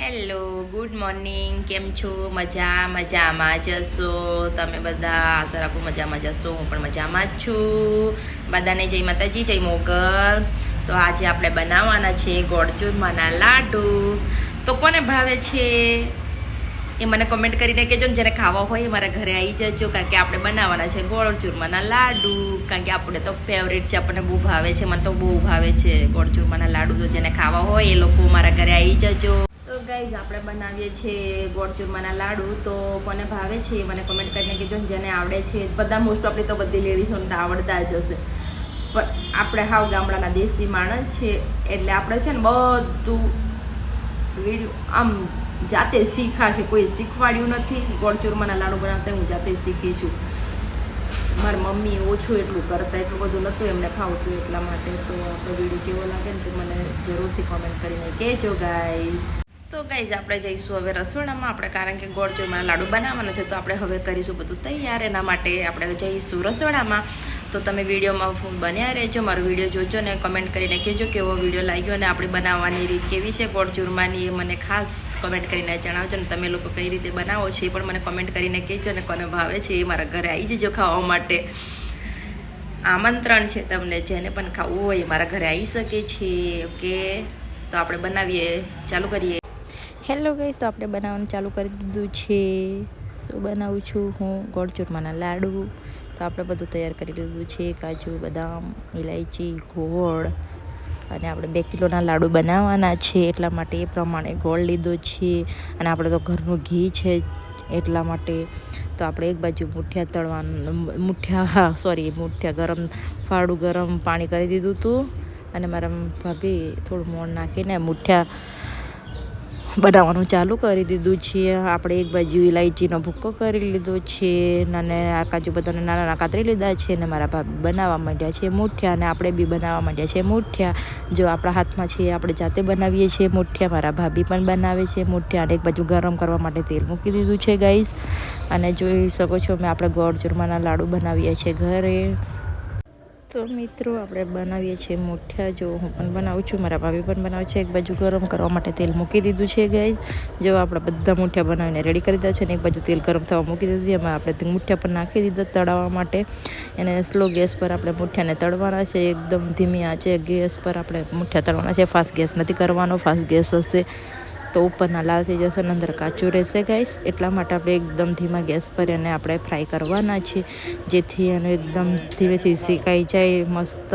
Hello good morning કેમ છો? મજા, મજામાં જશો તમે બધા આશા રાખું મજામાં જશો હું પણ મજામાં જ છું. બધાને જય માતાજી, જય મોગલ. તો આજે આપણે બનાવવાના છે ગોળ ચૂરમાના લાડુ. તો કોને ભાવે છે? એ મને કોમેન્ટ કરીને કહેજો ને જેને ખાવા હોય એ મારા ઘરે આવી જજો, કારણ કે આપણે બનાવવાના છે ગોળ ચૂરમાના લાડુ. કારણ કે આપણે તો ફેવરેટ છે, આપણને બહુ ભાવે છે, મને તો બહુ ભાવે છે ગોળ ચૂરમાના લાડુ. તો જેને ખાવા હોય એ લોકો મારા ઘરે આવી જજો. ગાઈઝ આપણે બનાવીએ છીએ ગોળ ચૂરમાના લાડુ. તો કોને ભાવે છે મને કમેન્ટ કરીને કહેજો જેને આવડે છે. બધા મોસ્ટ ઓફલી તો બધી લેડીઝોને તો આવડતા જ હશે. પણ આપણે હાવ ગામડાના દેશી માણસ છે એટલે આપણે છે ને બધું વીડિયો આમ જાતે શીખાશે. કોઈ શીખવાડ્યું નથી ગોળ ચૂરમાના લાડુ બનાવતા, હું જાતે શીખી છું. મારી મમ્મી ઓછું એટલું કરતા, એટલું બધું નહોતું એમને ફાવતું એટલા માટે. તો આપણો વીડિયો કેવો લાગે ને તે મને જરૂરથી કોમેન્ટ કરીને કહેજો ગાઈઝ તો ગાઈઝ આપણે જઈશું હવે રસોડામાં. આપણે કારણ કે ગોળ ચૂરમાના લાડુ બનાવવાના છે, તો આપણે હવે કરીશું બધું તૈયાર. એના માટે આપણે જઈશું રસોડામાં. તો તમે વિડીયોમાં બન્યા રહેજો, મારો વીડિયો જોજો ને કમેન્ટ કરીને કહેજો કેવો વીડિયો લાગ્યો અને આપણી બનાવવાની રીત કેવી છે ગોળ ચૂરમાની એ મને ખાસ કમેન્ટ કરીને જણાવજો ને તમે લોકો કઈ રીતે બનાવો છો એ પણ મને કમેન્ટ કરીને કહેજો ને કોને ભાવે છે એ મારા ઘરે આવી જજો ખાવા માટે. આમંત્રણ છે તમને, જેને પણ ખાવું હોય મારા ઘરે આવી શકે છે ઓકે તો આપણે બનાવીએ, ચાલુ કરીએ. હેલો ગઈશ તો આપણે બનાવવાનું ચાલુ કરી દીધું છે. શું બનાવું છું હું? ગોળ ચૂરમાના લાડુ. તો આપણે બધું તૈયાર કરી લીધું છે. કાજુ, બદામ ઇલાયચી ગોળ. અને આપણે બે કિલોના લાડુ બનાવવાના છે. એટલા માટે એ પ્રમાણે ગોળ લીધો છે. અને આપણે તો ઘરનું ઘી છે એટલા માટે. તો આપણે એક બાજુ મુઠિયા તળવાનું, મુઠિયા સોરી મુઠિયા ગરમ ફાળું ગરમ પાણી કરી દીધું હતું. અને મારા ભાભી થોડું મોણ નાખીને મુઠિયા બનાવવાનું ચાલુ કરી દીધું છે. આપણે એક બાજુ ઇલાયચીનો ભૂક્કો કરી લીધો છે નાને આ કાજુ બધાને નાના નાના કાતરી લીધા છે અને મારા ભાભી બનાવવા માંડ્યા છે મૂઠિયા અને આપણે બી બનાવવા માંડ્યા છે મૂઠિયા. જો આપણા હાથમાં છે આપણે જાતે બનાવીએ છીએ મુઠિયા, મારા ભાભી પણ બનાવે છે મૂઠિયા અને એક બાજુ ગરમ કરવા માટે તેલ મૂકી દીધું છે ગાઈસ. અને જોઈ શકો છો મેં આપણે ગોળ ચૂરમાના લાડુ બનાવીએ છીએ ઘરે. તો મિત્રો, આપણે બનાવીએ છીએ મુઠ્ઠા જો હું પણ બનાવું છું, મારા ભાભી પણ બનાવે છે. એક બાજુ ગરમ કરવા માટે તેલ મૂકી દીધું છે ગાય જો આપણે બધા મુઠ્ઠા બનાવીને રેડી કરી દીધા છે ને એક બાજુ તેલ ગરમ થવા મૂકી દીધું એમાં આપણે મુઠ્ઠા પર નાખી દીધા તળાવવા માટે. એને સ્લો ગેસ પર આપણે મુઠ્ઠાને તળવાના છે, એકદમ ધીમી આંચે ગેસ પર આપણે મુઠ્ઠા તળવાના છે. ફાસ્ટ ગેસ નથી કરવાનો ફાસ્ટ ગેસ હશે. તો ઉપરના લાલ થઈ જશે અને અંદર કાચું રહેશે ગાઈસ એટલા માટે આપણે એકદમ ધીમા ગેસ પર એને આપણે ફ્રાય કરવાના છે જેથી એને એકદમ ધીમેથી શેકાઈ જાય મસ્ત.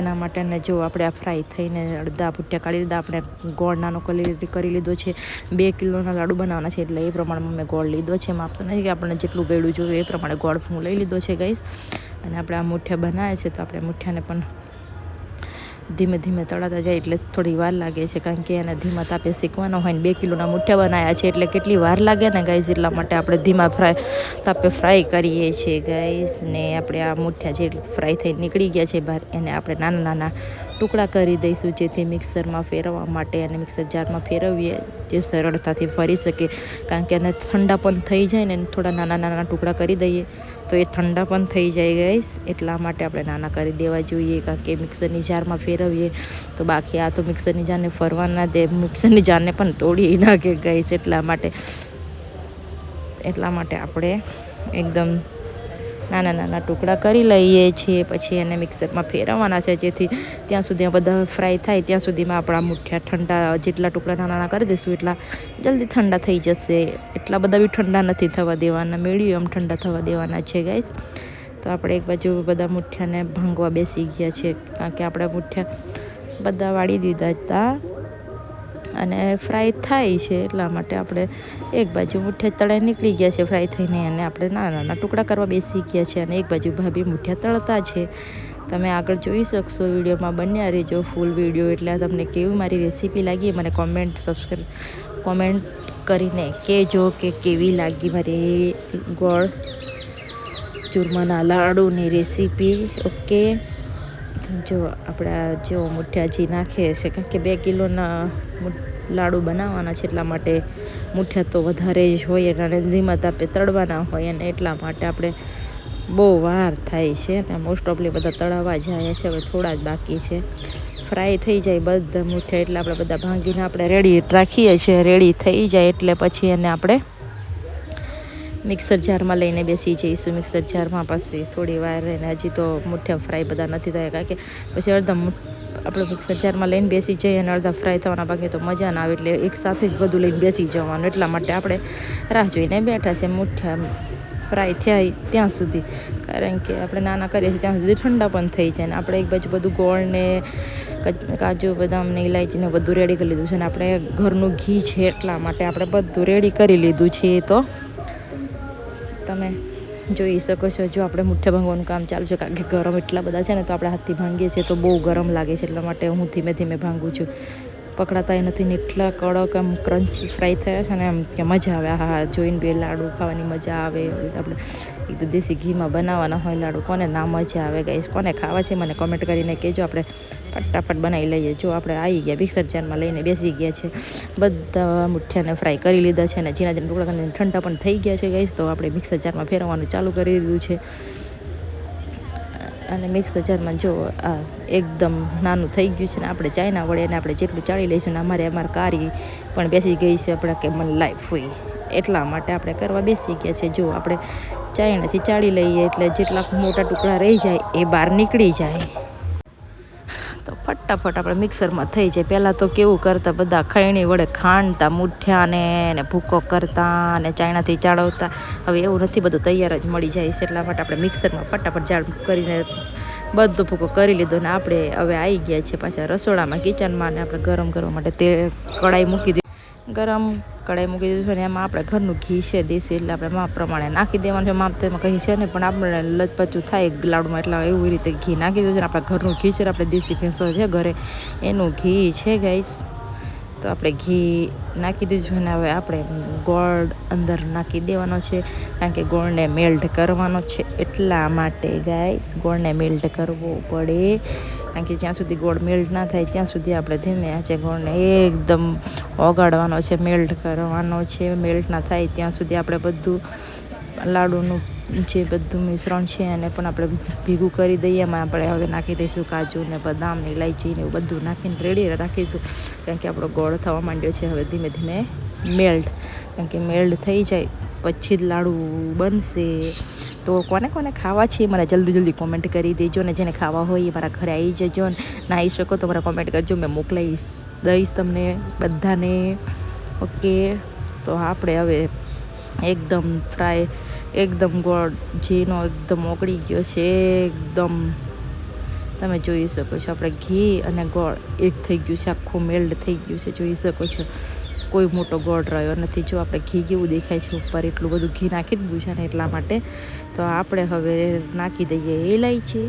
એના માટે ને જો આપણે આ ફ્રાય થઈને અડધા ભૂટ્યા કાઢી લીધા, આપણે ગોળ નાનો કરી લીધો છે. બે કિલોના લાડુ બનાવવાના છે, એટલે એ પ્રમાણે મેં ગોળ લીધો છે માપ તો નથી કે આપણને જેટલું ગળ્યું જોઈએ એ પ્રમાણે ગોળ હું લઈ લીધો છે ગાઈસ અને આપણે આ મુઠ્ઠા બનાવે છે, તો આપણે મુઠ્ઠાને પણ ધીમે ધીમે તળાતા જાય એટલે થોડી વાર લાગે છે, કારણ કે એને ધીમા તાપે શીખવાનો હોય ને બે કિલોના મુઠ્ઠા બનાવ્યા છે, એટલે કેટલી વાર લાગે ને ગાઈઝ એટલા માટે આપણે ધીમા ફ્રાય તાપે ફ્રાય કરીએ છીએ ગાઈઝ ને આપણે આ મુઠ્ઠા જે ફ્રાય થઈ નીકળી ગયા છે બહાર, એને આપણે નાના નાના ટુકડા કરી દઈશું, જેથી મિક્સરમાં ફેરવવા માટે અને મિક્સર જારમાં ફેરવીએ, જે સરળતાથી ફરી શકે. કારણ કે એને ઠંડા પણ થઈ જાય ને થોડા નાના નાના ટુકડા કરી દઈએ. તો એ ઠંડા પણ થઈ જાય ગઈશ એટલા માટે આપણે નાના કરી દેવા જોઈએ કારણ કે મિક્સરની જારમાં ફેરવીએ તો બાકી આ તો મિક્સરની જારને ફરવા ના દે. મિક્સરની જારને પણ તોડી નાખે ગઈશ એટલા માટે એટલા માટે આપણે એકદમ નાના નાના ટુકડા કરી લઈએ છીએ, પછી એને મિક્સરમાં ફેરવવાના છે, જેથી ત્યાં સુધી બધા ફ્રાય થાય, ત્યાં સુધીમાં આપણા મુઠ્ઠા ઠંડા જેટલા ટુકડા નાના નાના કરી દઈશું, એટલા જલ્દી ઠંડા થઈ જશે. એટલા બધા બી ઠંડા નથી થવા દેવાના, મીડિયમ ઠંડા થવા દેવાના છે ગાઈસ તો આપણે એક બાજુ બધા મુઠ્ઠાને ભાંગવા બેસી ગયા છે, કારણ કે આપણે મુઠ્ઠા બધા વાળી દીધા હતા. અને ફ્રાય થાય છે એટલા માટે આપણે એક બાજુ મુઠ્ઠા તળાઈ નીકળી ગયા છે ફ્રાય થઈને અને આપણે નાના નાના ટુકડા કરવા બેસી ગયા છે અને એક બાજુ ભાભી મુઠ્ઠા તળતા છે. તમે આગળ જોઈ શકશો વિડીયોમાં બન્યા રહેજો ફૂલ વીડિયો એટલે તમને કેવી મારી રેસીપી લાગી મને કોમેન્ટ સબસ્ક્રાઈબ કોમેન્ટ કરીને કહેજો કે કેવી લાગી મારી ગોળ ચૂરમાના લાડુની રેસીપી ઓકે જો આપણા જો મુઠ્ઠાજી નાખે છે, કારણ કે બે કિલોના લાડુ બનાવવાના છે એટલા માટે મુઠ્ઠા તો વધારે જ હોય અને ધીમા તાપે તળવાના હોય અને એટલા માટે આપણે બહુ વાર થાય છે અને મોસ્ટ ઓફલી બધા તળાવવા જાય છે, હવે થોડા જ બાકી છે. ફ્રાય થઈ જાય બધા મુઠ્ઠા એટલે આપણે બધા ભાંગીને આપણે રેડી રાખીએ છીએ રેડી થઈ જાય એટલે પછી એને આપણે મિક્સર જારમાં લઈને બેસી જઈશું. મિક્સર જારમાં પછી થોડી વાર રહીને હજી તો મુઠ્ઠા ફ્રાય બધા નથી થયા. કારણ કે પછી અડધા આપણે મિક્સર જારમાં લઈને બેસી જઈએ અને અડધા ફ્રાય થવાના બાકી તો મજા ના આવે. એટલે એક સાથે જ બધું લઈને બેસી જવાનું. એટલા માટે આપણે રાહ જોઈને બેઠા છે. મુઠ્ઠા ફ્રાય થયા ત્યાં સુધી. કારણ કે આપણે નાના કરીએ છીએ ત્યાં સુધી ઠંડા પણ થઈ જાય ને આપણે એક બાજુ બધું ગોળ ને કાજુ, બદામ ને ઇલાયચીને બધું રેડી કરી લીધું છે. ને આપણે ઘરનું ઘી છે એટલા માટે આપણે બધું રેડી કરી લીધું છે તો. તમે જોઈ શકો છો. જો આપણે મુઠ્ઠે ભાંગવાનું કામ ચાલુ છે, કારણ કે ગરમ એટલા બધા છે ને, તો આપણે હાથથી ભાંગીએ છીએ, તો બહુ ગરમ લાગે છે, એટલા માટે હું ધીમે ધીમે ભાંગું છું. પકડાતા નથી ને એટલા કડક આમ ક્રન્ચી ફ્રાય થયા છે ને એમ કે મજા આવે. હા જોઈને બે લાડુ ખાવાની મજા આવે. આપણે એક તો દેશી ઘીમાં બનાવવાના હોય લાડુ, કોને ના મજા આવે ગાઈશ કોને ખાવા છે, મને કોમેન્ટ કરીને કહેજો. આપણે ફટાફટ બનાવી લઈએ. જો આપણે આવી ગયા, મિક્સર જારમાં લઈને બેસી ગયા છે. બધા મુઠ્ઠાને ફ્રાય કરી લીધા છે અને ઝીણા ઝીણા ટુકડા કરીને ઠંડા પણ થઈ ગયા છે ગાઈશ તો આપણે મિક્સર જારમાં ફેરવવાનું ચાલુ કરી દીધું છે. અને મિક્સ જારમાં જો આ એકદમ નાનું થઈ ગયું છે ને, આપણે ચાઇના વડે એને આપણે જેટલું ચાળી લઈશું ને, અમારે અમારે કારી પણ બેસી ગઈ છે આપણે કે મન લાઈફ હોય. એટલા માટે આપણે કરવા બેસી ગયા છે. જો આપણે ચાયણાથી ચાળી લઈએ એટલે જેટલા મોટા ટુકડા રહી જાય, એ બહાર નીકળી જાય. તો ફટાફટ આપણે મિક્સરમાં થઈ જાય. પહેલાં તો કેવું કરતા બધા ખૈણી વડે ખાંડતા મૂઠ્યાને ને ભૂકો કરતા અને ચાયણાથી ચાળવતા. હવે એવું નથી, બધું તૈયાર જ મળી જાય છે. એટલા માટે આપણે મિક્સરમાં ફટાફટ જાળ કરીને બધો ભૂકો કરી લીધો ને આપણે હવે આવી ગયા છે પાછા રસોડામાં કિચનમાં ને આપણે ગરમ કરવા માટે તે કડાઈ મૂકી દીધી. ગરમ કઢાઈ મૂકી દીધું છે અને એમાં આપણે ઘરનું ઘી છે, દેશી, એટલે આપણે માપ પ્રમાણે નાખી દેવાનું છે. માપ તો એમાં કહી છે ને પણ આપણે લચપચું થાય લાડુમાં, એટલે એવી રીતે ઘી નાખી દીધું છે આપણે ઘરનું ઘી છે આપણે દેશી ભેંસો છે ઘરે, એનું ઘી છે ગાઈસ. તો આપણે ઘી નાખી દીધું અને હવે આપણે ગોળ અંદર નાખી દેવાનો છે, કારણ કે ગોળને મેલ્ટ કરવાનો છે એટલા માટે ગાઈસ, ગોળને મેલ્ટ કરવો પડે. કારણ કે જ્યાં સુધી ગોળ મેલ્ટ ના થાય, ત્યાં સુધી આપણે ધીમે આંચે ગોળને એકદમ ઓગાળવાનો છે, મેલ્ટ કરવાનો છે. મેલ્ટ ના થાય, ત્યાં સુધી આપણે બધું લાડુનું જે બધું મિશ્રણ છે, એને પણ આપણે ભેગું કરી દઈએ. એમાં આપણે હવે નાખી દઈશું કાજુ ને બદામ ને ઇલાયચી ને એવું બધું નાખીને રેડી રાખીશું. કારણ કે આપણો ગોળ થવા માંડ્યો છે, હવે ધીમે ધીમે મેલ્ટ. કારણ કે મેલ્ટ થઈ જાય, પછી જ લાડુ બનશે. તો કોને કોને ખાવા છે મને જલ્દી જલ્દી કોમેન્ટ કરી દેજો ને જેને ખાવા હોય એ મારા ઘરે આવી જજો ને. ના આવી શકો તો મારા કોમેન્ટ કરજો, મેં મોકલાવીશ દઈશ તમને બધાને. ઓકે તો આપણે હવે એકદમ ફ્રાય એકદમ ગોળ ઘીનો એકદમ ઓગળી ગયો છે, એકદમ. તમે જોઈ શકો છો, આપણે ઘી અને ગોળ એક થઈ ગયું છે, આખું મેલ્ડ થઈ ગયું છે, જોઈ શકો છો. કોઈ મોટો ગોળ રહ્યો નથી. જો આપણે ઘી કેવું દેખાય છે ઉપર, એટલું બધું ઘી નાખી દીધું છે ને એટલા માટે, તો આપણે હવે નાખી દઈએ ઇલાયચી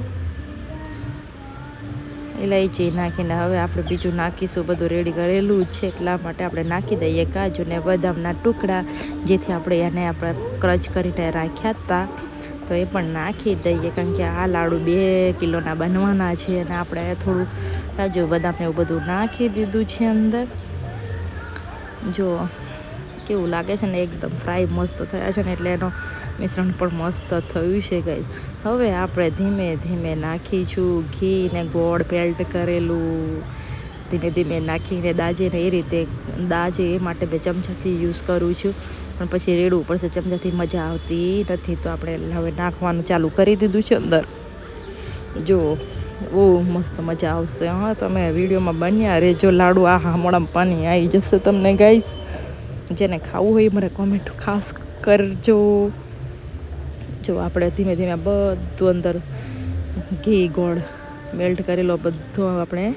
ઇલાયચી નાખીને હવે આપણે બીજું નાખીશું, બધું રેડી કરેલું જ છે, એટલા માટે આપણે નાખી દઈએ કાજુ ને બદામના ટુકડા, જેથી આપણે એને આપણે ક્રચ કરીને રાખ્યા હતા. તો એ પણ નાખી દઈએ, કારણ કે આ લાડુ બે કિલોના બનવાના છે અને આપણે થોડું કાજુ, બદામ એવું બધું નાખી દીધું છે અંદર. જો કેવું લાગે છે ને, એકદમ ફ્રાય મસ્ત થયા છે ને, એટલે એનો મિશ્રણ પણ મસ્ત થયું છે ગઈ હવે આપણે ધીમે ધીમે નાખીશું ઘી ને ગોળ પેલ્ટ કરેલું. ધીમે ધીમે નાખીને દાજેને એ રીતે, દાજે એ માટે બે ચમચાથી યુઝ કરું છું. પણ પછી રેડવું પડશે, ચમચાથી મજા આવતી નથી. તો આપણે હવે નાખવાનું ચાલુ કરી દીધું છે અંદર. જો બહુ મસ્ત મજા આવશે, હા. તમે વિડીયોમાં બન્યા રેજો લાડુ આ હમણાં પાણી આવી જશે તમને ગાઈશ જેને ખાવું હોય મને કોમેન્ટ ખાસ કરજો. જો આપણે ધીમે ધીમે બધું અંદર ઘી, ગોળ મેલ્ટ કરેલો બધો આપણે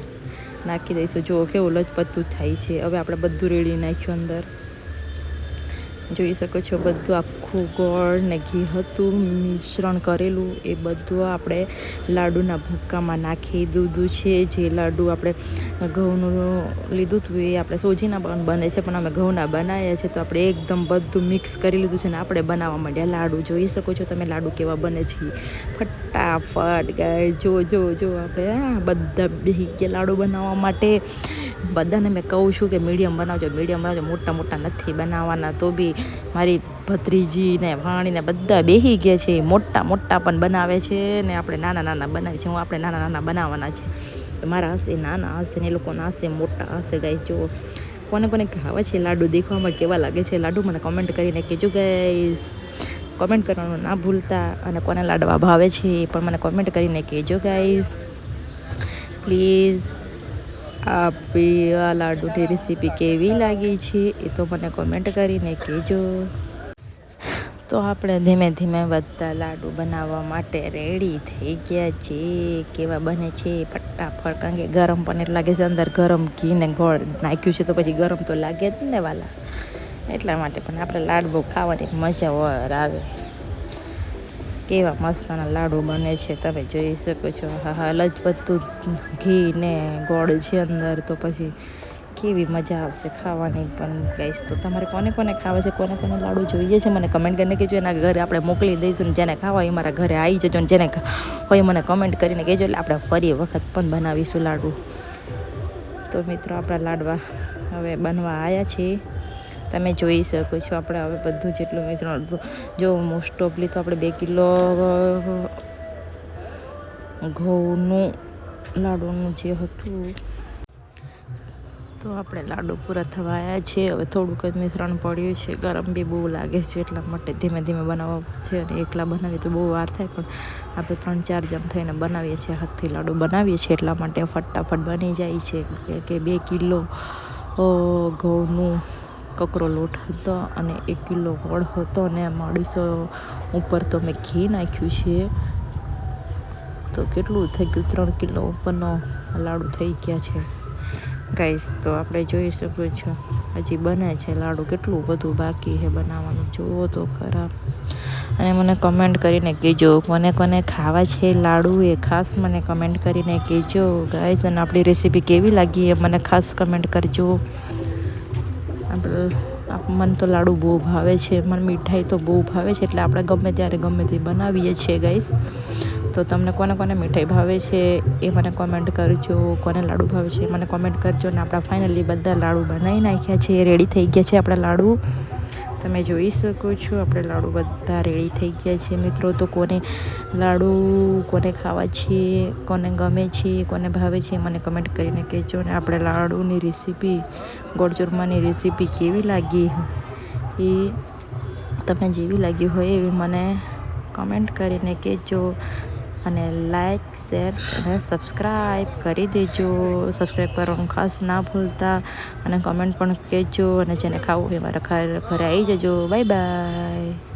નાખી દઈશું. જો કેવું લચપતું થાય છે. હવે આપણે બધું રેડી નાખ્યું અંદર. જોઈ શકો છો, બધું આખું ગોળ ને ઘી હતું, મિશ્રણ કરેલું, એ બધું આપણે લાડુના ભૂક્કામાં નાખી દીધું છે. જે લાડુ આપણે ઘઉંનું લીધું હતું, એ આપણે સોજીના પણ બને છે, પણ અમે ઘઉંના બનાવ્યા છે તો આપણે એકદમ બધું મિક્સ કરી લીધું છે ને આપણે બનાવવા માંડ્યા લાડુ જોઈ શકો છો તમે, લાડુ કેવા બને છે. ફટાફટ ગાય જો જો જો, આપણે બધા બેસી ગયા લાડુ બનાવવા માટે. બધાને મેં કહું છું કે મીડિયમ બનાવજો મીડિયમ બનાવજો. મોટા મોટા નથી બનાવવાના, તો બી મારી ભત્રીજી ને ભાણીને બધા બેસી ગયા છે. મોટા મોટા પણ બનાવે છે ને આપણે નાના નાના બનાવી છે. હું આપણે નાના નાના બનાવવાના છે. મારા હશે નાના હશે ને એ લોકોના હશે મોટા હશે ગાય જો. કોને કોને ખાવા છે લાડુ દેખવામાં કેવા લાગે છે લાડુ મને કોમેન્ટ કરીને કહેજો ગાઈઝ કોમેન્ટ કરવાનું ના ભૂલતા અને કોને લાડવા ભાવે છે એ પણ મને કોમેન્ટ કરીને કહેજો ગાઈઝ પ્લીઝ આપી આ લાડુની રેસીપી કેવી લાગી છે એ તો મને કોમેન્ટ કરીને કહેજો. તો આપણે ધીમે ધીમે બધા લાડુ બનાવવા માટે રેડી થઈ ગયા છે. કેવા બને છે? ફટાફટ, કારણ કે ગરમ પણ એટલે લાગે છે, અંદર ગરમ ઘી ગોળ નાખ્યું છે તો પછી ગરમ તો લાગે જ ને વાલા. એટલા માટે પણ આપણે લાડુ ખાવાની મજા વર આવે. કેવા મસ્તના લાડુ બને છે તમે જોઈ શકો છો. હા હા લજબતું ઘી ને ગોળ છે અંદર, તો પછી કેવી મજા આવશે ખાવાની પણ ગાઈશ તો તમારે કોને કોને ખાવા છે, કોને કોને લાડુ જોઈએ છે, મને કમેન્ટ કરીને કહેજો, એના ઘરે આપણે મોકલી દઈશું જેને ખાવા હોય મારા ઘરે આવી જજો ને જેને હોય મને કમેન્ટ કરીને કહેજો, એટલે આપણે ફરી વખત પણ બનાવીશું લાડુ. તો મિત્રો, આપણા લાડવા હવે બનવા આવ્યા છે. તમે જોઈ શકો છો આપણે હવે બધું જેટલું મિત્રો જો મોસ્ટ ઓફલી તો આપણે બે કિલો ઘઉંનું, લાડુનું જે હતું. તો આપણે લાડુ પૂરા થવાયા છે. હવે થોડુંક જ મિશ્રણ પડ્યું છે. ગરમ બી બહુ લાગે છે એટલા માટે ધીમે ધીમે બનાવવા છે અને એકલા બનાવીએ તો બહુ વાર થાય, પણ આપણે ત્રણ ચાર જણ થઈને બનાવીએ છીએ, હાથથી લાડુ બનાવીએ છીએ એટલા માટે ફટાફટ બની જાય છે. કે બે કિલો ઘઉંનું કકરો લોટ હતો અને એક કિલો ગોળ હતો અને એમાં અઢીસો ઉપર તો મેં ઘી નાખ્યું છે. તો કેટલું થઈ ગયું? ત્રણ કિલો ઉપરનો લાડુ થઈ ગયા છે. ગાઈસ તો આપણે જોઈ શકો છો, હજી બને છે લાડુ. કેટલું બધું બાકી છે બનાવવાનું? જુઓ તો ખરાબ અને મને કમેન્ટ કરીને કહેજો કોને કોને ખાવા છે લાડુ એ? ખાસ મને કમેન્ટ કરીને કહેજો ગાઈસ અને આપણી રેસીપી કેવી લાગી એ? મને ખાસ કમેન્ટ કરજો. આપણે મને તો લાડુ બહુ ભાવે છે, મને મીઠાઈ તો બહુ ભાવે છે, એટલે આપણે ગમે ત્યારે ગમે તે બનાવીએ છીએ ગાઈસ તો તમને કોને કોને મીઠાઈ ભાવે છે એ મને કોમેન્ટ કરજો, કોને લાડુ ભાવે છે એ મને કોમેન્ટ કરજો, અને આપણા ફાઇનલી બધા લાડુ બનાવી નાખ્યા છે રેડી થઈ ગયા છે આપણા લાડુ. તમે જોઈ શકો છો. આપણે લાડુ બધા રેડી થઈ ગયા છે. મિત્રો, તો કોને લાડુ, કોને ખાવા છે, કોને ગમે છે, કોને ભાવે છે, મને કમેન્ટ કરીને કહેજો. ને આપણે લાડુની રેસીપી ગોળચૂરમાની રેસીપી કેવી લાગી? એ તમને જેવી લાગી હોય એવી મને કમેન્ટ કરીને કહેજો. અને લાઇક શેર અને સબસ્ક્રાઈબ કરી દેજો. સબસ્ક્રાઈબ કરવાનું ખાસ ના ભૂલતા અને કમેન્ટ પણ કહેજો અને જેને ખાવું એ મારા ઘરે આવી જજો. Bye bye